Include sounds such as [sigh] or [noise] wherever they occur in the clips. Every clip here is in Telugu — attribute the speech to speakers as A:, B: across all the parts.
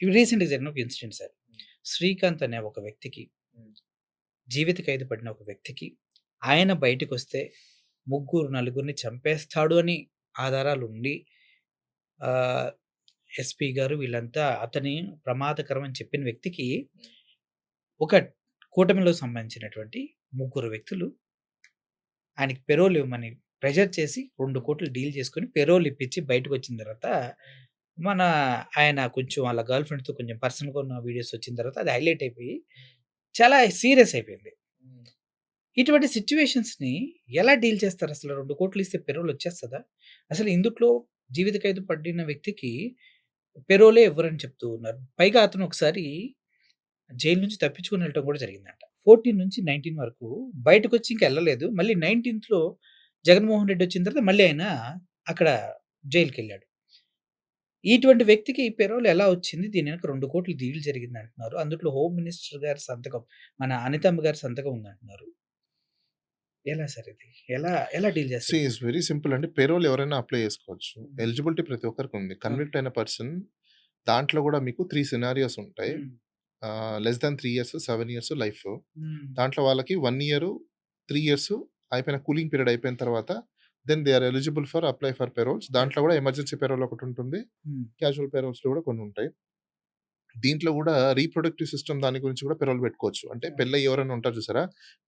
A: ఇవి రీసెంట్‌గా జరిగిన ఒక ఇన్సిడెంట్ సార్. శ్రీకాంత్ అనే ఒక వ్యక్తికి. జీవిత ఖైదు పడిన ఒక వ్యక్తికి ఆయన బయటికొస్తే ముగ్గురు, నలుగురిని చంపేస్తాడు అని ఆధారాలుండి ఆహ్, ఎస్పీ గారు వీళ్ళంతా అతని ప్రమాదకరం అని చెప్పిన వ్యక్తికి ఒక కూటమిలో సంబంధించినటువంటి ముగ్గురు వ్యక్తులు ఆయనకి పెరోల్ ఇవ్వమని ప్రెషర్ చేసి 2,00,00,000 డీల్ చేసుకొని పెరోల్ ఇప్పించి బయటకొచ్చిన తర్వాత మన ఆయన కొంచెం వాళ్ళ గర్ల్ ఫ్రెండ్‌తో కొంచెం పర్సనల్‌గా ఉన్న వీడియోస్ వచ్చిన తర్వాత అది హైలైట్ అయిపోయి చాలా సీరియస్ అయిపోయింది. ఇటువంటి సిట్యుయేషన్స్‌ని ఎలా డీల్ చేస్తారు అసలు? 2,00,00,000 ఇస్తే పెరోల్ వచ్చేస్తదా? అసలు ఇందుట్లో జీవిత ఖైదు పడిన వ్యక్తికి పెరోలే ఇవ్వరని చెప్తూ ఉన్నారు. పైగా అతను ఒకసారి జైలు నుంచి తప్పించుకొని వెళ్ళటం కూడా జరిగిందంట. 14-19 వరకు బయటకొచ్చి ఇంక ఎళ్ళలేదు. మళ్ళీ 19థ్‌లో జగన్మోహన్ రెడ్డి వచ్చిన తర్వాత మళ్ళీ ఆయన అక్కడ జైలుకెళ్ళాడు. ఇటువంటి వ్యక్తికి పెరోల్ ఎలా వచ్చింది? దీని వెనక 2,00,00,000 డీల్ జరిగిందంటున్నారు. అందుట్లో హోమ్ మినిస్టర్ గారి సంతకం, మన అనితమ్మ గారి సంతకం ఉందంటున్నారు. ఎలా సార్ ఇది? ఎలా ఎలా డీల్ చేస్తారు?
B: ఇట్స్ వెరీ సింపుల్ అండి. పేరోల్ ఎవరైనా అప్లై చేసుకోవచ్చు. ఎలిజిబిలిటీ ప్రతి ఒక్కరికి ఉంది. కన్విక్ట్ అయిన పర్సన్ దాంట్లో కూడా మీకు 3 సినారియోస్ ఉంటాయి. Less than 3 years, 7 years life. దాంట్లో వాళ్ళకి 1 ఇయర్, 3 ఇయర్స్ అయిపోయిన కూలింగ్ పీరియడ్ అయిపోయిన తర్వాత then they are eligible for apply for paroles. దాంట్లో కూడా ఎమర్జెన్సీ పేరోల్ ఒకటి ఉంటుంది. క్యాజువల్ పేరోల్స్‌లో కూడా కొన్ని ఉంటాయి. దీంట్లో కూడా రీప్రొడక్టివ్ సిస్టమ్ దాని గురించి కూడా పెరోల్ పెట్టుకోవచ్చు. అంటే. పెళ్ళై ఎవరైనా ఉంటారు చూసారా?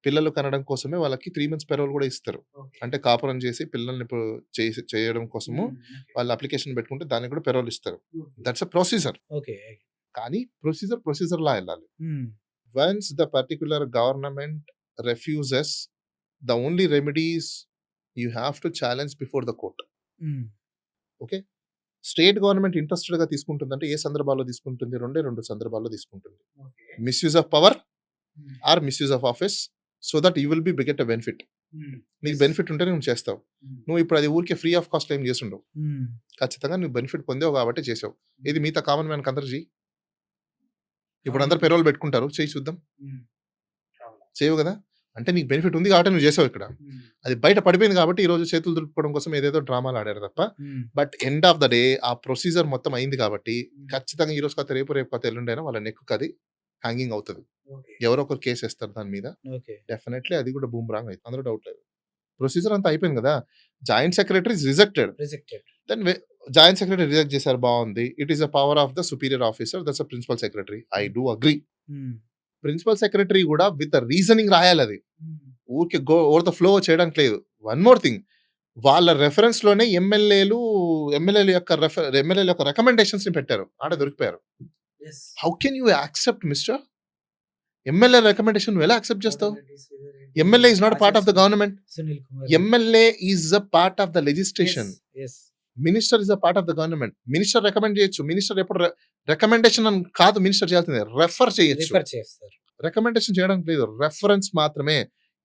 B: పిల్లలు కనడం కోసమే వాళ్ళకి 3 మంత్స్ పెరోల్ కూడా ఇస్తారు. అంటే కాపురం చేసి పిల్లల్ని చేసి చేయడం కోసము. వాళ్ళు అప్లికేషన్ పెట్టుకుంటే దానికి కూడా పెరోల్ ఇస్తారు. That's a procedure.
A: ఓకే.
B: కానీ ప్రొసీజర్ ప్రొసీజర్‌లా ఎళ్ళాలి.
A: హ్మ్.
B: Once the particular government refuses the only remedies you have to challenge before the court. Okay. State government ఇంట్రెస్టెడ్‌గా తీసుకుంటుందంటే ఏ సందర్భాల్లో తీసుకుంటుంది? రెండే 2 సందర్భాల్లో తీసుకుంటుంది. Misuse of power. Or misuse of office so that you will be get a benefit. నీకు. బెనిఫిట్ ఉంటేనే నువ్వు చేస్తావు.
A: హ్మ్.
B: నువ్వు ఇప్పుడు అది ఊరికే ఫ్రీ ఆఫ్ కాస్ట్‌లో ఏం చేసుండవు.
A: హ్మ్.
B: ఖచ్చితంగా నువ్వు బెనిఫిట్ పొందావు కాబట్టి చేసావు. ఇది
A: హ్మ్.
B: మిగతా కామన్ మ్యాన్‌కి అందరూ. ఇప్పుడు అందరూ. పెరోల్ పెట్టుకుంటారు. చెయ్యి చూద్దాం. చేయవు కదా! అంటే నీకు బెనిఫిట్ ఉంది కాబట్టి నువ్వు చేసావు ఇక్కడ. అది బయట పడిపోయింది కాబట్టి ఈరోజు చేతులు దులుపుకోవడం కోసం ఏదేదో డ్రామాలు ఆడారు తప్ప. But end of the day ఆ ప్రొసీజర్ మొత్తం అయింది కాబట్టి. ఖచ్చితంగా ఈరోజు కాకపోతే రేపు, రేపు కాకపోతే ఎల్లుండైనా వాళ్ళ నెక్‌కి అది హ్యాంగింగ్ అవుతది. ఎవరో ఒకరు కేస్ ఏస్తారు దాని మీద. డెఫినైట్‌లీ అది కూడా బూమరాంగ్ అయితది. అందులో డౌట్ లేదు. ప్రొసీజర్ అంతా అయిపోయింది కదా! Joint secretary rejected. Then joint secretary reject చేశారు బావుంది. It is a power of the superior officer that's principal secretary. I. Do agree. Principal secretary కూడా విత్ రీజనింగ్ రాయాలది.
A: హ్మ్.
B: ఊరికే గో ఓవర్ ద ఫ్లో చేయడానికి లేదు. వన్ మోర్ థింగ్ వాళ్ళ రిఫరెన్స్‌లోనే ఎమ్మెల్యేలు ఎమ్మెల్యేల యొక్క రెఫ ఎమ్మెల్యేల యొక్క రికమెండేషన్స్‌ని పెట్టారు. ఆడ దొరికిపోయారు. How can you accept mister? MLA recommendation నువ్వు ఎలా యాక్సెప్ట్ చేస్తావు? MLA is not part of the government. MLA is a part of the
A: yes.
B: Minister is a part of the government. Minister recommend చేయొచ్చు. మినిస్టర్ ఎప్పుడు రికమెండేషన్ అని కాదు మినిస్టర్ చేయాల్సింది. రెఫర్ చేయొచ్చు. రికమెండేషన్ చేయడానికి లేదు. రెఫరెన్స్ మాత్రమే.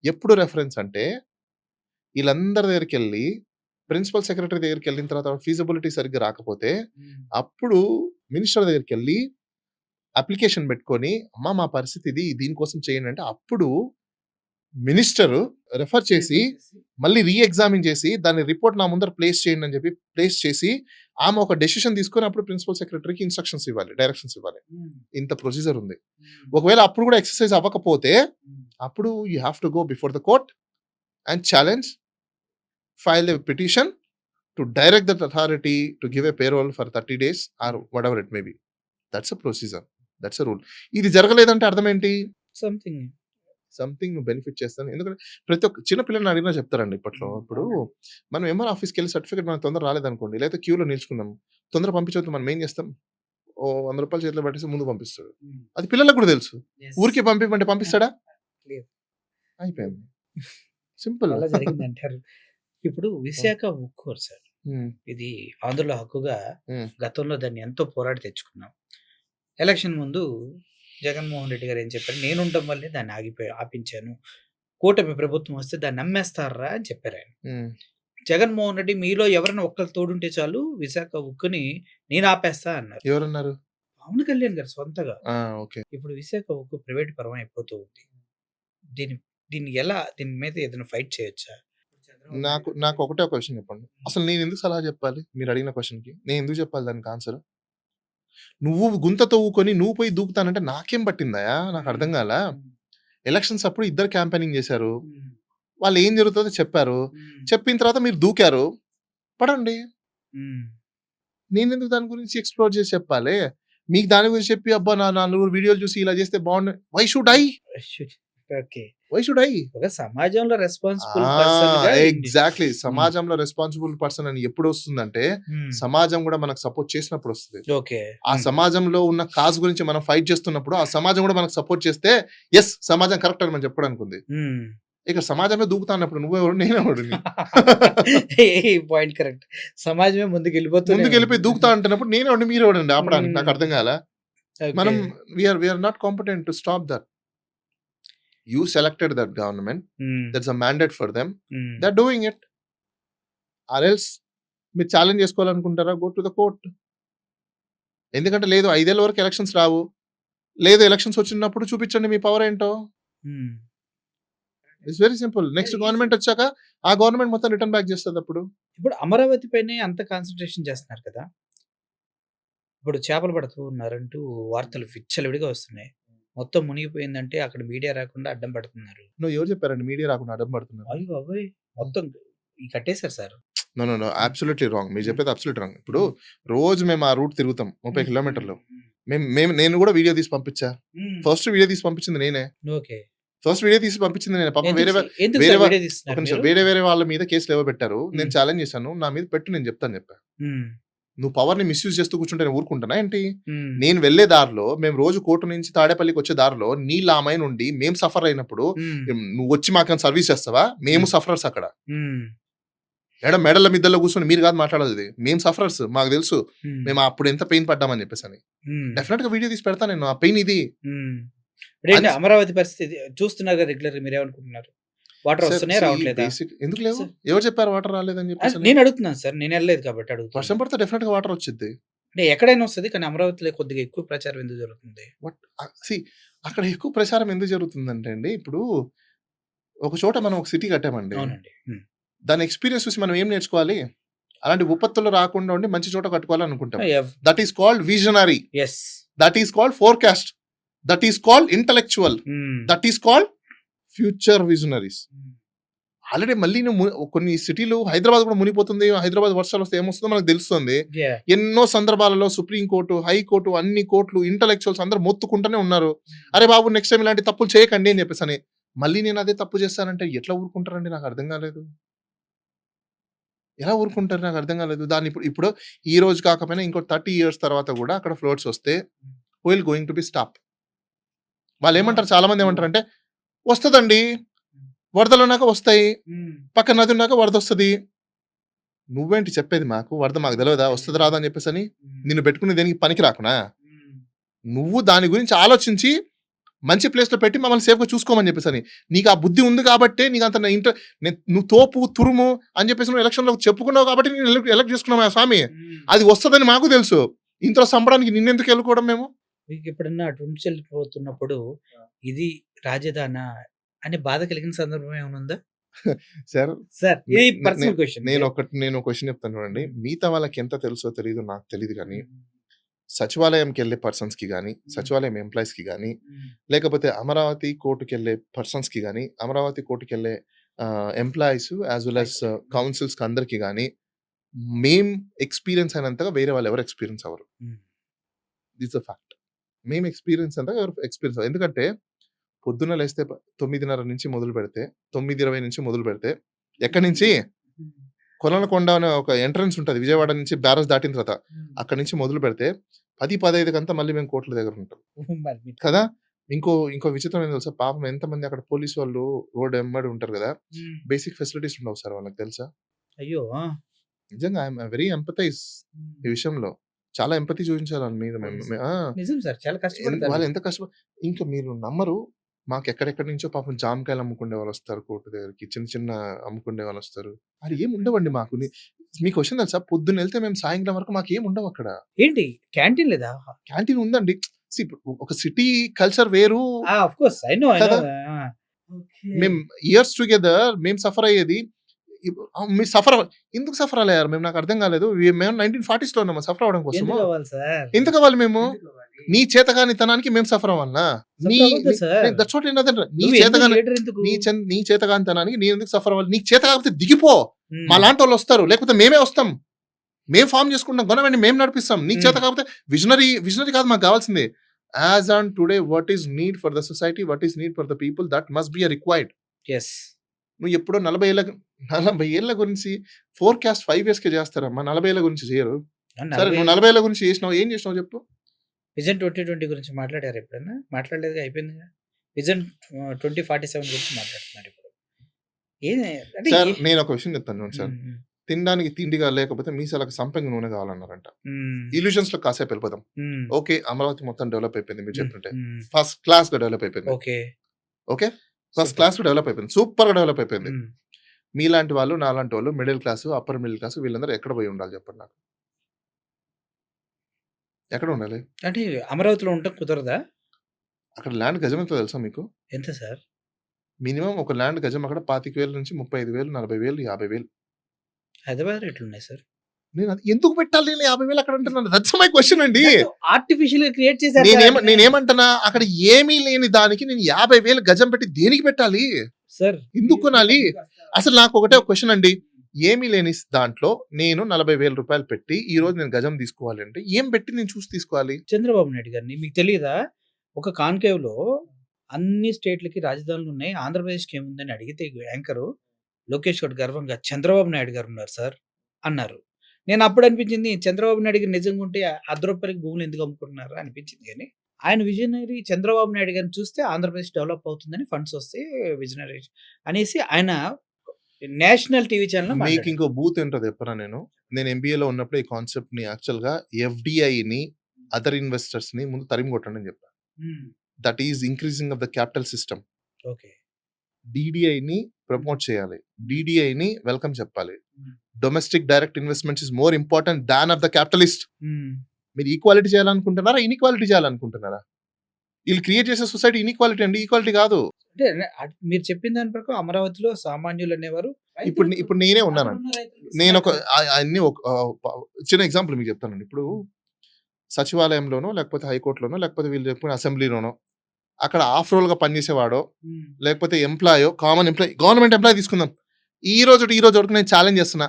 B: ఎప్పుడు రెఫరెన్స్ అంటే ఈళ్ళందరి దగ్గరికెళ్ళి ప్రిన్సిపల్ సెక్రటరీ దగ్గరికెళ్ళిన తర్వాత ఫీజిబిలిటీ సరిగ్గా రాకపోతే. అప్పుడు మినిస్టర్ దగ్గరికెళ్ళి అప్లికేషన్ పెట్టుకొని అమ్మా మా పరిస్థితి ఇది దీనికోసం చేయండి అంటే అప్పుడు మినిస్టర్ రెఫర్ చేసి మళ్ళీ రీ ఎగ్జామిన్ చేసి దాని రిపోర్ట్ నా ముందర ప్లేస్ చేయండి అని చెప్పి ప్లేస్ చేసి ఆమె ఒక డెసిషన్ తీసుకొని అప్పుడు ప్రిన్సిపల్ సెక్రటరీకి ఇన్స్ట్రక్షన్స్ ఇవ్వాలి. డైరెక్షన్స్ ఇవ్వాలి.
A: హ్మ్.
B: ఇంత ప్రొసీజర్ ఉంది.
A: హ్మ్.
B: ఒకవేళ అప్పుడు కూడా ఎక్సర్సైజ్ అవ్వకపోతే
A: హ్మ్.
B: అప్పుడు you have to go before the court and challenge file a petition to direct that authority to give a parole for 30 days or whatever it may be. That's a procedure. That's a rule. ఇది జరగలేదంటే అర్థం ఏంటి?
A: సంథింగ్.
B: సంథింగ్ నువ్వు బెనిఫిట్ చేస్తాను. ఎందుకంటే ప్రతి ఒక్క చిన్న పిల్లని అడిగినా చెప్తారండి ఇప్పట్లో. ఇప్పుడు. మనం ఎంఆర్ ఆఫీస్‌కెళ్ళి సర్టిఫికేట్ మనకు తొందర రాలేదనుకోండి. లేకపోతే క్యూలో నిల్చుకున్నాం. తొందర పంపించొద్దు మనం ఏం చేస్తాం? ఓ రూ. 100 చేతిలో పెట్టేసి ముందు పంపిస్తాడు. అది పిల్లలకు కూడా తెలుసు. ఊరికే పంపియమంటే పంపిస్తాడా? అయిపోయింది. సింపుల్.
A: అలా జరిగిందంటారు. ఇప్పుడు [laughs] విశాఖ ఉక్కు సార్. ఇది ఆంధ్రుల హక్కుగా. గతంలో దాన్ని ఎంతో పోరాడి తెచ్చుకున్నాం. ఎలక్షన్ ముందు జగన్మోహన్ రెడ్డి గారు ఏం చెప్పారు? నేనుండడం వల్లే దాన్ని ఆగిపోయా ఆపించాను. కూటమి ప్రభుత్వం వస్తే దాన్ని నమ్మేస్తార్రా అని చెప్పారాయన.
B: హ్మ్.
A: జగన్మోహన్ రెడ్డి మీలో ఎవరైనా ఒక్కళ్ళు తోడుంటే చాలు విశాఖ ఉక్కుని నేను ఆపేస్తా అన్నారు.
B: ఎవరన్నారు?
A: పవన్ కళ్యాణ్ గారు సొంతగా. ఇప్పుడు విశాఖ ఉక్కు ప్రైవేట్ పరం అయిపోతూ ఉంది. దీన్ని దీన్ని ఎలా దీని మీద ఏదైనా ఫైట్ చేయొచ్చా?
B: నాకు నాకు ఒకటే ఒక విషయం చెప్పండి. అసలు నేను ఎందుకు సలహా చెప్పాలి? మీరు అడిగిన క్వెషన్‌కి. నేను ఎందుకు చెప్పాలి దానికి ఆన్సర్? నువ్వు గుంత తవ్వుకొని నువ్వు పోయి దూకుతానంటే నాకేం పట్టిందయా నాకు అర్థం కాల? ఎలక్షన్స్ అప్పుడు ఇద్దరు క్యాంపెయినింగ్ చేశారు. వాళ్ళు ఏం జరుగుతుందో చెప్పారు. చెప్పిన తర్వాత మీరు దూకారు. పడండి. నేను ఎందుకు దాని గురించి ఎక్స్ప్లోర్ చేసి చెప్పాలి? మీకు దాని గురించి చెప్పి అబ్బా నా నలుగురు వీడియోలు చూసి ఇలా చేస్తే బాగుండు why should I?
A: Okay.
B: Why should I
A: ఒక సమాజంలో రెస్పాన్సిబుల్
B: ఎగ్జాక్ట్లీ సమాజంలో రెస్పాన్సిబుల్ పర్సన్ అని ఎప్పుడు వస్తుందంటే సమాజం కూడా మనకు సపోర్ట్ చేసినప్పుడు వస్తుంది.
A: ఓకే
B: ఆ సమాజంలో ఉన్న కాజ్ గురించి మనం ఫైట్ చేస్తున్నప్పుడు ఆ సమాజం కూడా మనకు సపోర్ట్ చేస్తే ఎస్ సమాజం కరెక్ట్ అని మనం చెప్పడానికి ఉంది ఇక సమాజమే దూకుతాన్నప్పుడు నువ్వెవరు నేనెవడు
A: పాయింట్ కరెక్ట్ సమాజమే ముందుకు వెళ్ళిపోతుంది
B: ముందుకు వెళ్ళిపోయి దూకుతా అంటున్నప్పుడు నేనెవడు మీరు ఎవడండి ఆపడానికి? నాకు అర్థం కాల? మనం we are we are not competent to stop that you selected that government that's a mandate for them that doing it or else మీరు ఛాలెంజ్ చేసుకోవాలనుకుంటారా? గో టు ద కోర్ట్ ఎందుకంటే లేదు ఐదేళ్ళ వరకు ఎలక్షన్స్ రావు. లేదు ఎలక్షన్స్ వచ్చినప్పుడు చూపించండి మీ పవర్ ఏంటో. It's very simple next government వచ్చాక ఆ గవర్నమెంట్ మొత్తం రిటర్న్ బ్యాక్ చేస్తుంది అప్పుడు.
A: ఇప్పుడు అమరావతి పైనే అంత కాన్సన్ట్రేషన్ చేస్తున్నారు కదా? ఇప్పుడు చేపలు పడుతూ ఉన్నారంటూ వార్తలు విచ్చలవిడిగా వస్తున్నాయి. మొత్తం మునిగిపోయిందంటే అక్కడ మీడియా రాకుండా అడ్డం పడుతున్నారు.
B: నువ్వు ఎవరు చెప్పారండి? మీడియా రాకుండా అడ్డం పడుతున్నారు.
A: అయ్యో మొత్తం ఈ కట్టేశారు sir.
B: No no no absolutely wrong మీరు చెప్పేది అబ్సల్యూట్ రాంగ్ ఇప్పుడు రోజు మేము ఆ రూట్ తిరుగుతాం ముప్పై కిలోమీటర్లు. మేము మేము. నేను కూడా వీడియో తీసి పంపించా. ఫస్ట్ వీడియో తీసి పంపించింది నేనే.
A: ఓకే.
B: ఫస్ట్ వీడియో తీసి పంపించింది నేనే. పాపం వేరే వేరే? వేరే వేరే వాళ్ళ మీద కేసులు ఎవరు పెట్టారు? నేను. ఛాలెంజ్ చేశాను. నా మీద పెట్టు నేను చెప్తాను చెప్పా. నువ్వు పవర్ని మిస్యూజ్ చేస్తూ కూర్చుంటే నేను ఊరుకుంటానా ఏంటి. నేను వెళ్ళే దారిలో మేము రోజు కోర్టు నుంచి తాడేపల్లికి వచ్చే దారిలో నీ లామై నుండి మేము సఫర్ అయినప్పుడు. నువ్వు వచ్చి మాకు సర్వీస్ చేస్తావా మేము. సఫరర్స్ అక్కడ
A: మ్మ్.
B: ఎడ మెడల మిద్దల్లో కూర్చొని మీరు కాదు మాట్లాడాలి మేము సఫరర్స్ మాకు తెలుసు
A: మ్మ్.
B: అప్పుడు ఎంత పెయిన్ పడ్డామని చెప్పేసి అని. డెఫినెట్గా వీడియో తీసి పెడతా నేను ఆ పెయిన్ ఇది
A: అమరావతి పరిస్థితి చూస్తున్నారు రెగ్యులర్ మీరు ఏమనుకుంటున్నారు వాటర్ వస్తున్నాయి రావట్లేదా?
B: ఎందుకు లేవు?
A: Sir.
B: ఎవరు చెప్పారు వాటర్ రాలేదని చెప్పేసి అని?
A: నేను అడుగుతున్నాను సార్ నేను వెళ్ళలేదు కాబట్టి
B: వర్షం
A: అడుగుతాను
B: పడితే డెఫినెట్గా వాటర్ వచ్చింది
A: అంటే ఎక్కడైనా వస్తుంది కానీ అమరావతిలో కొద్దిగా ఎక్కువ ప్రచారం ఎందుకు జరుగుతుంది?
B: బట్ సి అక్కడ ఎక్కువ ప్రచారం ఎందుకు జరుగుతుందంటే అండి ఇప్పుడు ఒక చోట మనం ఒక సిటీ కట్టామండి.
A: అవునండి.
B: దాని ఎక్స్పీరియన్స్ చూసి మనం ఏం నేర్చుకోవాలి? అలాంటి విపత్తులు రాకుండా ఉండి మంచి చోట కట్టుకోవాలి అనుకుంటాం
A: ఎవ్-
B: that is called visionary that is called forecast that is called intellectual. That is called future visionaries. Already మళ్ళీ నువ్వు కొన్ని సిటీలు హైదరాబాద్ కూడా మునిగిపోతుంది హైదరాబాద్ వర్షాలు వస్తే ఏమొస్తుందో మనకు తెలుస్తుంది. ఎన్నో సందర్భాలలో సుప్రీంకోర్టు హైకోర్టు అన్ని కోర్టులు ఇంటలెక్చువల్స్ అందరూ మొత్తుకుంటూనే ఉన్నారు. అరే బాబు నెక్స్ట్ టైం ఇలాంటి తప్పులు చేయకండి అని చెప్పేసి అని మళ్ళీ నేను అదే తప్పు చేస్తానంటే ఎట్లా ఊరుకుంటారండి? నాకు అర్థం కాలేదు. ఎలా ఊరుకుంటారు? నాకు అర్థం కాలేదు. దాన్ని ఇప్పుడు ఇప్పుడు ఈ రోజు కాకపోయినా ఇంకో థర్టీ ఇయర్స్ తర్వాత కూడా అక్కడ ఫ్లోట్స్ వస్తే will going to be stop వాళ్ళు ఏమంటారు? చాలా మంది ఏమంటారు అంటే వస్తుందండి. వరదలు ఉన్నాక వస్తాయి.
A: మ్మ్.
B: పక్కన నది ఉన్నాక వరద వస్తుంది నువ్వేంటి చెప్పేది మాకు? వరద మాకు తెలియదా వస్తుంది రాదా అని చెప్పేసి అని. నిన్ను పెట్టుకుని దేనికి పనికి రాకునా. నువ్వు దాని గురించి ఆలోచించి మంచి ప్లేస్లో పెట్టి మమ్మల్ని సేఫ్గా చూసుకోమని చెప్పేసి అని నీకు ఆ బుద్ధి ఉంది కాబట్టి నీకు అంత ఇంటర్ నువ్వు తోపు తురుము అని చెప్పేసి నువ్వు ఎలక్షన్లో చెప్పుకున్నావు కాబట్టి నేను ఎలక్ట్ ఎలక్ట్ చేసుకున్నావు స్వామి. అది వస్తుందని మాకు తెలుసు. ఇంట్లో సంబడానికి నిన్నెందుకు వెళ్ళుకోవడం మేము?
A: మీకు ఎప్పుడన్నా అటువంటి వెళ్ళిపోతున్నప్పుడు ఇది రాజధానా అనే బాధ కలిగిన సందర్భం ఏమైనా ఉందా?
B: సార్
A: సార్ ఇది పర్సనల్ క్వశ్చన్?
B: నేను ఒకటి నేను క్వశ్చన్ చెప్తాను చూడండి. మిగతా వాళ్ళకి ఎంత తెలుసో తెలియదు నాకు తెలియదు కానీ సచివాలయంకి వెళ్ళే పర్సన్స్కి కానీ సచివాలయం ఎంప్లాయీస్కి కానీ లేకపోతే అమరావతి కోర్టుకి వెళ్ళే పర్సన్స్కి కానీ అమరావతి కోర్టుకి వెళ్ళే ఎంప్లాయీస్ యాజ్ వెల్ యాజ్ కౌన్సిల్స్కి అందరికి కానీ మేం ఎక్స్పీరియన్స్ అయినంతగా వేరే వాళ్ళు ఎవరు ఎక్స్పీరియన్స్ అవ్వరు. This a fact. మేము ఎక్స్పీరియన్స్ అంతగా ఎవరు ఎక్స్పీరియన్స్ అవ్వరు. ఎందుకంటే పొద్దున్న లేస్తే తొమ్మిదిన్నర నుంచి మొదలు పెడితే తొమ్మిది ఇరవై నుంచి మొదలు పెడితే ఎక్కడి నుంచి? కొలనకొండ అనే ఒక ఎంట్రన్స్ ఉంటుంది విజయవాడ నుంచి బ్యారస్ దాటిన తర్వాత అక్కడి నుంచి మొదలు పెడితే పది పదహైదు అంతా మళ్ళీ మేము కోర్టుల దగ్గర ఉంటాం. కదా? ఇంకో ఇంకో విచిత్రం ఏంటో తెలుసా? పాపం ఎంతమంది అక్కడ పోలీస్ వాళ్ళు రోడ్ వెంబడి ఉంటారు కదా. బేసిక్ ఫెసిలిటీస్ ఉండవు సార్ వాళ్ళకి తెలుసా?
A: అయ్యో.
B: నిజంగా ఐఎమ్ వెరీ ఎంపతైజ్ ఈ విషయంలో. చాలా ఎంపతి చూపించాలి వాళ్ళ మీద మేము.
A: నిజం సార్. చాలా కష్టపడతారు.
B: వాళ్ళు ఎంత కష్టపడి ఇంకా మీరు నమ్మరు మాకు ఎక్కడెక్కడి నుంచో పాపం జామకాయలు అమ్ముకునే వాళ్ళు వస్తారు కోర్టు దగ్గరికి చిన్న చిన్న అమ్ముకునే వాళ్ళు వస్తారు అది ఏం ఉండవండి మాకు? ని- మీకు క్వశ్చన్ తెలుసా? పొద్దున్న వెళ్తే మేము సాయంత్రం వరకు మాకు ఏం ఉండవు అక్కడ.
A: ఏంటి? క్యాంటీన్ లేదా?
B: క్యాంటీన్ ఉందండి. See, ఇప్పుడు ఒక సిటీ కల్చర్ వేరు
A: of course I know I know
B: కదా? మేము ఇయర్స్ టుగెదర్ మేము సఫర్ అయ్యేది. ఇప్పు- ఆ, మీరు సఫర్ ఎందుకు సఫర్ అయ్యారు? మేము నాకు అర్థం కాలేదు. మేము నైన్టీన్ ఫార్టీస్లో ఉన్నాము సఫర్ అవడం కోసము?
A: ఎందుకు అవ్వాలి సార్?
B: ఎందుకు అవ్వాలి మేము? నీ చేతగాని తనానికి మేము సఫర్ అవ్వాలనా నీ. దట్స్ వాట్ నీ చేతగాని? నీ నీ నేను ఎందుకు సఫర్ అవ్వాలి? నీకు చేత కాకపోతే దిగిపో. మా లాంటి వాళ్ళు వస్తారు. లేకపోతే మేమే వస్తాం. మేము ఫామ్ చేసుకుంటాం. గవర్నమెంట్ మేము నడిపిస్తాం. నీకు చేత. కాకపోతే విజనరీ విజనరీ కాదు మాకు కావాల్సింది. As on today what is need for the society? What is need for the people? That must be required.
A: Yes.
B: నువ్వు ఎప్పుడో నలభై ఏళ్ళ నలభై ఏళ్ళ గురించి ఫోర్కాస్ట్ ఫైవ్ ఇయర్స్కి చేస్తారమ్మా. నలభై ఏళ్ళ గురించి చేయరు. సరే నువ్వు నలభై ఏళ్ళ గురించి చేసినావు. ఏం చేసినావు చెప్పు?
A: విజన్ ట్వంటీ ట్వంటీ గురించి మాట్లాడారు ఎప్పుడన్నా? మాట్లాడలేదు అయిపోయింది విజన్ ట్వంటీ ఫార్టీ సెవెన్ గురించి మాట్లాడుతున్నారు ఇప్పుడు. ఏది
B: సార్ నేను ఒక విషయం చెప్తాను సార్. తినడానికి తిండిగా లేకపోతే మీసాలకు సంపంగి నూనె కావాలన్నారంట. ఇల్యూషన్స్లో కాసేపు వెళ్ళిపోదాం.
A: ఉమ్,
B: ఓకే అమరావతి మొత్తం డెవలప్ అయిపోయింది మీరు
A: ఉమ్,
B: ఫస్ట్ క్లాస్గా డెవలప్ అయిపోయింది.
A: Okay.
B: Okay? First. Class develop అయిపోయింది. సూపర్గా డెవలప్ అయిపోయింది. మీలాంటి వాళ్ళు నాలాంటి వాళ్ళు middle class upper middle class వీళ్ళందరూ ఎక్కడ పోయి ఉండాలి చెప్పండి నాకు. ఎక్కడ ఉండాలి?
A: అంటే అమరావతిలో ఉండటం కుదరదా?
B: అక్కడ ల్యాండ్ గజం ఎంతో తెలుసా మీకు?
A: ఎంత సార్?
B: మినిమం ఒక ల్యాండ్ గజం అక్కడ పాతిక వేల నుంచి ముప్పై ఐదు వేలు నలభై వేలు యాభై వేలు.
A: హైదరాబాద్ రేట్లు ఉన్నాయి సార్.
B: నేను అది ఎందుకు పెట్టాలి? నేను యాభై వేలు అక్కడ అంటున్నాను. దట్స్ మై క్వశ్చన్ అండి.
A: ఆర్టిఫిషియల్గా క్రియేట్ చేశారు
B: నేనేమ
A: సార్.
B: నేనేమంటున్నా? అక్కడ ఏమీ లేని దానికి నేను యాభై వేలు గజం పెట్టి దేనికి పెట్టాలి?
A: సార్
B: ఎందుకు కొనాలి? అసలు నాకు ఒకటే ఒక క్వశ్చన్ అండి. ఏమీ లేని దాంట్లో నేను నలభై వేల రూపాయలు పెట్టి ఈ రోజు నేను గజం తీసుకోవాలి అంటే ఏం పెట్టి నేను చూసి తీసుకోవాలి?
A: చంద్రబాబు నాయుడు గారిని మీకు తెలియదా? ఒక కాన్కేవ్లో అన్ని స్టేట్లకి రాజధానులు ఉన్నాయి. ఆంధ్రప్రదేశ్కి ఏముందని అడిగితే యాంకరు లోకేష్ గౌడ్ గర్వంగా చంద్రబాబు నాయుడు గారు ఉన్నారు సార్ అన్నారు. నేను అప్పుడు అనిపించింది చంద్రబాబు నాయుడు గారు నిజంగా ఉంటే అర్ధరూపాయలకి భూములు ఎందుకు అమ్ముకుంటున్నారు అనిపించింది కానీ ఆయన విజనరీ చంద్రబాబు నాయుడు గారిని చూస్తే ఆంధ్రప్రదేశ్ డెవలప్ అవుతుందని ఫండ్స్ వస్తే విజనరీ అనేసి ఆయన నేషనల్ టీవీ ఛానల్
B: మీకు ఇంకో బూత్ ఏంటో చెప్పరా నేను. నేను ఎంబీఏలో ఉన్నప్పుడు ఈ కాన్సెప్ట్ని యాక్చువల్గా ఎఫ్డిఐ ని అదర్ ఇన్వెస్టర్స్ని ముందు తరిమి కొట్టండి అని చెప్పాను that is increasing of the capital system
A: okay.
B: DDI ని ప్రమోట్ చేయాలి. డిడిఐ ని వెల్కమ్ చెప్పాలి. Domestic direct investments is more important than of the capitalist మీరు ఈక్వాలిటీ చేయాలనుకుంటున్నారా? ఇన్ఈక్వాలిటీ చేయాలనుకుంటున్నారా? వీళ్ళు క్రియేట్ చేసే సొసైటీ ఇన్ఈక్వాలిటీ అండి. ఈక్వాలిటీ కాదు.
A: అంటే మీరు చెప్పిన దాని ప్రకారం అమరావతిలో సామాన్యులు అనేవారు
B: ఇప్పుడు ఇప్పుడు నేనే
A: రైతులు.
B: నేను ఒక అన్ని ఒక చిన్న ఎగ్జాంపుల్ మీకు చెప్తానండి. ఇప్పుడు సచివాలయంలోనో లేకపోతే హైకోర్టులోనో లేకపోతే వీళ్ళు చెప్పిన అసెంబ్లీలోనో అక్కడ ఆఫ్ రోల్గా పనిచేసేవాడో లేకపోతే ఎంప్లాయో కామన్ ఎంప్లాయ్ గవర్నమెంట్ ఎంప్లాయ్ తీసుకుందాం. ఈ రోజు ఈ రోజు వరకు నేను ఛాలెంజ్ చేస్తున్నా.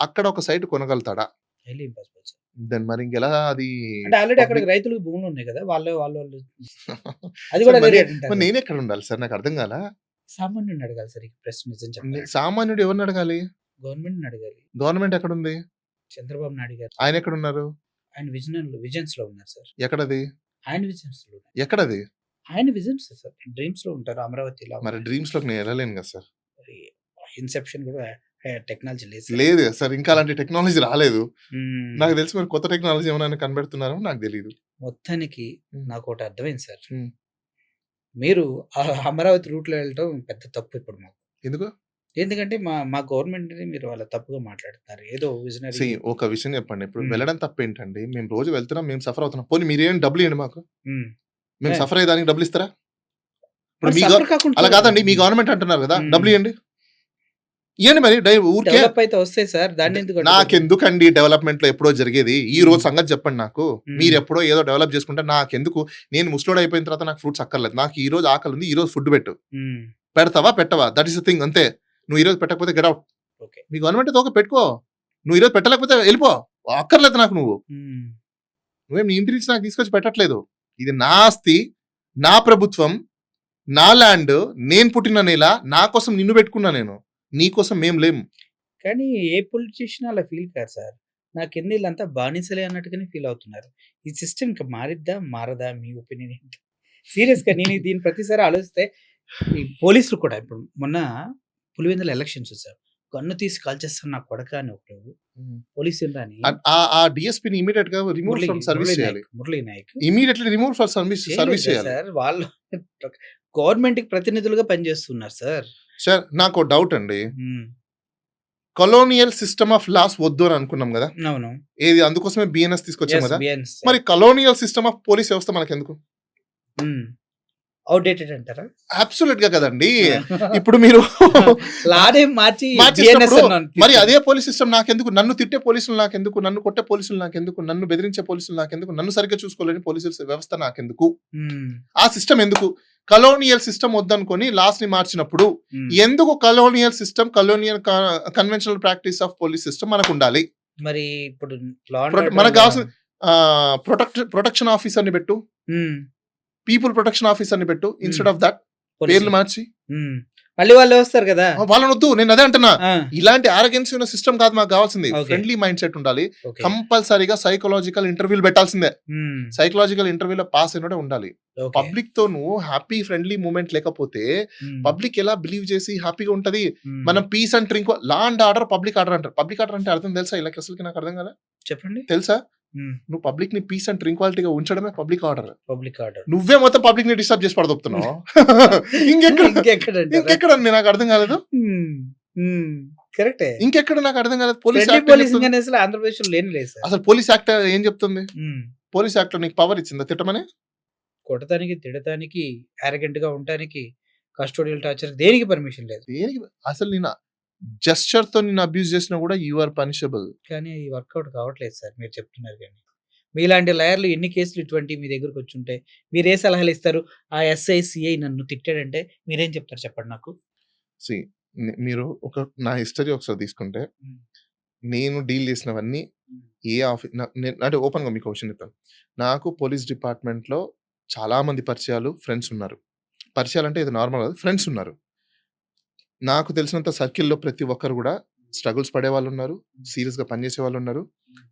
B: అక్కడ ఒక సైట్ కొనగలుగుతాడా?
A: Highly impossible, sir.
B: దాని మరి ఇంకెలా అది
A: అంటే ఆల్రెడీ అక్కడ రైతులకు భూములు ఉన్నాయి కదా వాళ్ళే వాళ్ళు వాళ్ళు [laughs] అది కూడా
B: నేను ఎక్కడ ఉండాలి సార్? నాకు అర్థం కాల?
A: సామాన్యుడిని అడగాలి సార్ ఈ ప్రశ్న నిజం చెప్పాలి
B: సామాన్యుడు ఎవరిని అడగాలి?
A: గవర్నమెంట్ అడగాలి.
B: గవర్నమెంట్ ఎక్కడ ఉంది
A: చంద్రబాబు నాయుడు గారు
B: ఆయన ఎక్కడ ఉన్నారు
A: ఆయన విజన్ విజన్స్లో ఉన్నారు సార్.
B: ఎక్కడది?
A: ఆయన విజన్స్లో.
B: ఎక్కడది?
A: ఆయన విజన్స్ సార్. డ్రీమ్స్లో ఉంటారు అమరావతిలో
B: మరి డ్రీమ్స్లోకి నేను వెళ్ళలేను కదా సార్.
A: ఇన్సెప్షన్ కూడా టెక్నాలజీ లేదు.
B: లేదు సార్ ఇంకా అలాంటి టెక్నాలజీ రాలేదు. నాకు తెలిసి మరి కొత్త టెక్నాలజీ ఏమైనా కనబెడుతున్నారో నాకు తెలియదు
A: మొత్తానికి. నాకు ఒకటి అర్థమైంది సార్. మీరు అమరావతి రూట్లో వెళ్ళటం పెద్ద తప్పు ఇప్పుడు మాకు.
B: ఎందుకు?
A: ఎందుకంటే మా మా గవర్నమెంట్ మీరు వాళ్ళ తప్పుగా మాట్లాడుతున్నారు. ఏదో విజనరీ
B: ఒక విషయం చెప్పండి. ఇప్పుడు. వెళ్ళడం తప్పేంటండి? మేము రోజు వెళ్తున్నాం మేము సఫర్ అవుతున్నాం. పోనీ మీరేం డబ్బులు ఇవ్వండి మాకు? మేము. సఫర్ అయ్యేదానికి డబ్బులు ఇస్తారా? ఇప్పుడు మీ అలా కాదండి మీ గవర్నమెంట్ అంటున్నారు కదా. డబ్బులు ఇవ్వండి. ఇవ్వండి మరి ఊరికే
A: అయితే వస్తాయి సార్ దాన్ని ఎందుకు?
B: నాకెందుకండి డెవలప్మెంట్లో ఎప్పుడో జరిగేది? ఈ రోజు సంగతి చెప్పండి నాకు.
A: మ్మ్.
B: మీరు ఎప్పుడో ఏదో డెవలప్ చేసుకుంటే నాకెందుకు? నేను ముస్లోడ్ అయిపోయిన తర్వాత నాకు ఫ్రూట్స్ అక్కర్లేదు. నాకు ఈ రోజు ఆకలి ఉంది ఈ రోజు ఫుడ్ పెట్టు.
A: ఉమ్,
B: పెడతావా పెట్టవా? దట్ ఈస్ ద థింగ్ అంతే. నువ్వు ఈ రోజు పెట్టకపోతే గెట్ అవుట్ మీ గవర్నమెంట్ ఒక పెట్టుకో. నువ్వు ఈరోజు పెట్టలేకపోతే వెళ్ళిపో. అక్కర్లేదు నాకు నువ్వు. నువ్వేం నీ ఇంటి నుంచి నాకు తీసుకొచ్చి పెట్టట్లేదు. ఇది నా ఆస్తి నా ప్రభుత్వం నా ల్యాండ్ నేను పుట్టిన నేల నా కోసం నిన్ను పెట్టుకున్నా నేను. నీ కోసం మేం లేం.
A: కానీ ఏ పొలిటీషియన్ అలా ఫీల్ కాదు సార్. నా కింద వీళ్ళంతా బానిసలే అన్నట్టుగానే ఫీల్ అవుతున్నారు. ఈ సిస్టమ్ ఇంకా మారిద్దా? మారదా? మీ ఒపీనియన్ ఏంటి? సీరియస్గా నేను దీని ప్రతిసారి ఆలోచిస్తే ఈ పోలీసులు కూడా ఇప్పుడు మొన్న పులివెందుల ఎలక్షన్స్ వచ్చారు గన్ను తీసి కాల్చేస్తాను నా కొడక అని ఒకడు పోలీసులు అని
B: ఆ- డిఎస్పీని ఇమీడియట్గా రిమూవ్ ఫ్రమ్ సర్వీస్ చేయాలి.
A: Murali Nayak.
B: Immediately remove for service service చేయాలి.
A: సార్ వాళ్ళు గవర్నమెంట్కి ప్రతినిధులుగా పనిచేస్తున్నారు సార్.
B: సార్ నాకు డౌట్ అండి కొలోనియల్ సిస్టమ్ ఆఫ్ లాస్ వద్దు అని అనుకున్నాం కదా?
A: అవును.
B: ఏది అందుకోసమే బిఎన్ఎస్ తీసుకొచ్చాం కదా. మరి కలోనియల్ సిస్టమ్ ఆఫ్ పోలీస్ వ్యవస్థ మనకెందుకు?
A: అవుట్‌డేటెడ్ అంటారా?
B: అబ్సల్యూట్గా కదండి [laughs] ఇప్పుడు మీరు [laughs]
A: లానే మార్చి.
B: మరి అదే పోలీస్ సిస్టమ్ నాకెందుకు నన్ను తిట్టే పోలీసులు నాకెందుకు నన్ను కొట్టే పోలీసులు నాకెందుకు నన్ను బెదిరించే పోలీసులు నాకెందుకు నన్ను సరిగ్గా చూసుకోలేని పోలీసుల వ్యవస్థ నాకెందుకు. ఆ సిస్టమ్ ఎందుకు కలోనియల్ సిస్టమ్ వద్దనుకొని లాస్ట్ని మార్చినప్పుడు. ఎందుకు colonial system colonial conventional practice of police system మనకు ఉండాలి
A: మరి ఇప్పుడు
B: మనకు కావాల్సిన ప్రొటెక్ట్ ప్రొటెక్షన్ ఆఫీసర్ని పెట్టు. పీపుల్ ప్రొటెక్షన్ ఆఫీసర్ని పెట్టు ఇన్స్టెడ్ ఆఫ్ దట్ పేర్లు. మార్చి
A: హ్మ్. మళ్ళీ వాళ్ళే వస్తారు కదా!
B: వాళ్ళని వద్దు నేను అదే అంటున్నా! ఇలాంటి ఆరోగెన్సీ ఉన్న సిస్టమ్ కాదు మాకు కావాల్సింది. ఫ్రెండ్లీ మైండ్ సెట్ ఉండాలి. కంపల్సరీగా సైకలాజికల్ ఇంటర్వ్యూలు పెట్టాల్సిందే. సైకలాజికల్ ఇంటర్వ్యూలో పాస్ అయినట్టే ఉండాలి. పబ్లిక్తో నువ్వు హ్యాపీ ఫ్రెండ్లీ మూమెంట్ లేకపోతే. పబ్లిక్ ఎలా బిలీవ్ చేసి హ్యాపీగా ఉంటది
A: హ్మ్.
B: మనం peace and drink law and order public order అంటారు పబ్లిక్ ఆర్డర్ అంటే అర్థం తెలుసా ఇలా అసలు నాకు అర్థం కదా
A: చెప్పండి.
B: తెలుసా. నువ్వు పబ్లిక్ని పీస్ అండ్ ట్రింక్వాలిటీగా ఉంచడమే పబ్లిక్ ఆర్డర్
A: పబ్లిక్ ఆర్డర్.
B: నువ్వే మొత్తం పబ్లిక్ని డిస్టర్బ్ చేసి పడదొప్పుతున్నావు [laughs] ఇంకెక్కడ
A: ఇంకెక్కడంటారా?
B: ఇంకెక్కడ అండి నాకు అర్థం కాలేదు.
A: కరెక్టే.
B: ఇంకెక్కడ నాకు అర్థం కాలేదు పోలీస్?
A: అనేసి ఆంధ్రప్రదేశ్‌లో లేని లేదు.
B: అసలు పోలీస్ యాక్ట్ ఏం చెప్తుంది. పోలీస్ యాక్ట్లో నీకు పవర్ ఇచ్చిందా తిట్టమని
A: కొట్టడానికి, తిడటానికి, యారగెంట్గా ఉండటానికి, కస్టోడియల్ టార్చర్ దేనికి పర్మిషన్ లేదు.
B: దేనికి అసలు నేను జస్చర్తో నేను అబ్యూస్ చేసినా కూడా యు ఆర్ పనిషబుల్
A: కానీ అది వర్కౌట్ కావట్లేదు సార్ మీరు చెప్తున్నారు కానీ. మీలాంటి లాయర్లు ఎన్ని కేసులు ఇటువంటివి మీ దగ్గరకు వచ్చి ఉంటాయి. మీరు ఏ సలహాలు ఇస్తారు? ఆ ఎస్ఐ, సిఐ నన్ను తిట్టాడంటే మీరేం చెప్తారు చెప్పండి నాకు?
B: సి మీరు ఒక నా హిస్టరీ ఒకసారి తీసుకుంటే. నేను డీల్ చేసినవన్నీ. ఏ ఆఫీ నా- నేను అంటే ఓపెన్గా మీకు క్వశ్చన్ చెప్తాను నాకు పోలీస్ డిపార్ట్మెంట్లో చాలా మంది పరిచయాలు ఫ్రెండ్స్ ఉన్నారు పరిచయాలు అంటే ఇది నార్మల్ కాదు ఫ్రెండ్స్ ఉన్నారు నాకు తెలిసినంత సర్కిల్లో ప్రతి ఒక్కరు కూడా స్ట్రగుల్స్ పడే వాళ్ళు ఉన్నారు సీరియస్గా పనిచేసే వాళ్ళు ఉన్నారు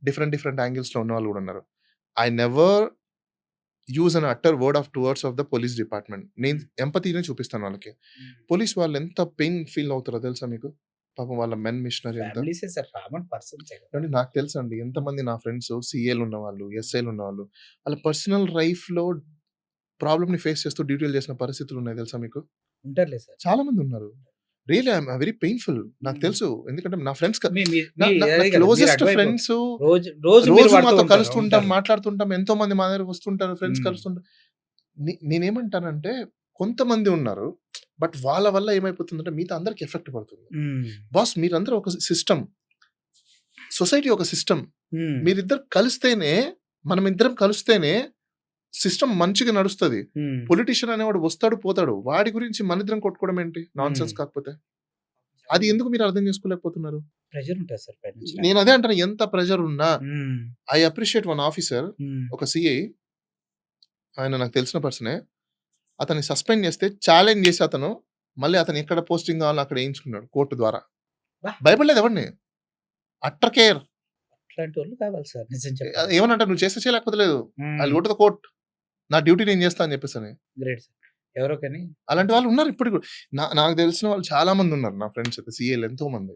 B: డిఫరెంట్ డిఫరెంట్ యాంగిల్స్లో ఉన్న వాళ్ళు కూడా ఉన్నారు. I never use an utter word of towards of the police department. నేను ఎంపతీనే చూపిస్తాను వాళ్ళకి. పోలీస్ వాళ్ళు ఎంత పెయిన్ ఫీల్ అవుతారో తెలుసా మీకు? పాపం వాళ్ళ మెన్ మిషనరీ ఎంత
A: ఫ్యామిలీసే సార్ కామన్ పర్సన్స్
B: అంటే నాకు తెలుసు అండి. ఎంతమంది నా ఫ్రెండ్స్ సిఏలు ఉన్నవాళ్ళు ఎస్ఐలు ఉన్నవాళ్ళు వాళ్ళ పర్సనల్ లైఫ్లో ప్రాబ్లమ్ని ఫేస్ చేస్తూ డ్యూటీలు చేసిన పరిస్థితులు ఉన్నాయి తెలుసా మీకు?
A: ఉంటారులే సార్.
B: చాలా మంది ఉన్నారు. రియలీ ఐఎమ్ వెరీ పెయిన్ఫుల్ నాకు
A: Hmm.
B: తెలుసు ఎందుకంటే నా ఫ్రెండ్స్ క్లోజెస్ట్ ఫ్రెండ్స్
A: రోజు
B: మాతో కలుస్తుంటాం. మాట్లాడుతుంటాం ఎంతో మంది మా దగ్గర వస్తుంటారు ఫ్రెండ్స్
A: Hmm.
B: కలుస్తుంటారు నేనేమంటానంటే కొంతమంది ఉన్నారు బట్ వాళ్ళ వల్ల ఏమైపోతుందంటే మిగతా అందరికి ఎఫెక్ట్ పడుతుంది
A: హ్మ్.
B: బాస్ మీరందరూ ఒక సిస్టమ్ సొసైటీ ఒక సిస్టమ్. మీరిద్దరు కలిస్తేనే మనం ఇద్దరం కలిస్తేనే సిస్టమ్ మంచిగా నడుస్తుంది. పొలిటీషియన్ అనేవాడు వస్తాడు పోతాడు వాడి గురించి మన ఇద్దరం కొట్టుకోవడం ఏంటి నాన్ సెన్స్. కాకపోతే అది ఎందుకు మీరు అర్థం చేసుకోలేకపోతున్నారు
A: ప్రెషర్ ఉంటుంది సార్.
B: నేను అదే అంటాను ఎంత ప్రెషర్ ఉన్నా. I appreciate one officer. ఒక సిఐ ఆయన నాకు తెలిసిన పర్సనే అతన్ని సస్పెండ్ చేస్తే ఛాలెంజ్ చేసి అతను మళ్ళీ అతను ఎక్కడ పోస్టింగ్ కావాలో అక్కడ వేయించుకున్నాడు కోర్టు ద్వారా. భయపడలేదు ఎవరిని అట్టర్ కేర్
A: అట్లాంటి వాళ్ళు కావాలి సార్ నిజం చెప్పాలి.
B: ఏమనంటే నువ్వు చేస్తే చేయలేకపోతే లేదు
A: హ్మ్.
B: అది కొట్టు కోర్ట్ నా డ్యూటీ నేను చేస్తా అని చెప్పేసి అని
A: గ్రేట్ సార్. ఎవరో కానీ
B: అలాంటి వాళ్ళు ఉన్నారు ఇప్పటికి కూడా. నా నాకు తెలిసిన వాళ్ళు చాలా మంది ఉన్నారు నా ఫ్రెండ్స్ అయితే సీఏలు ఎంతో మంది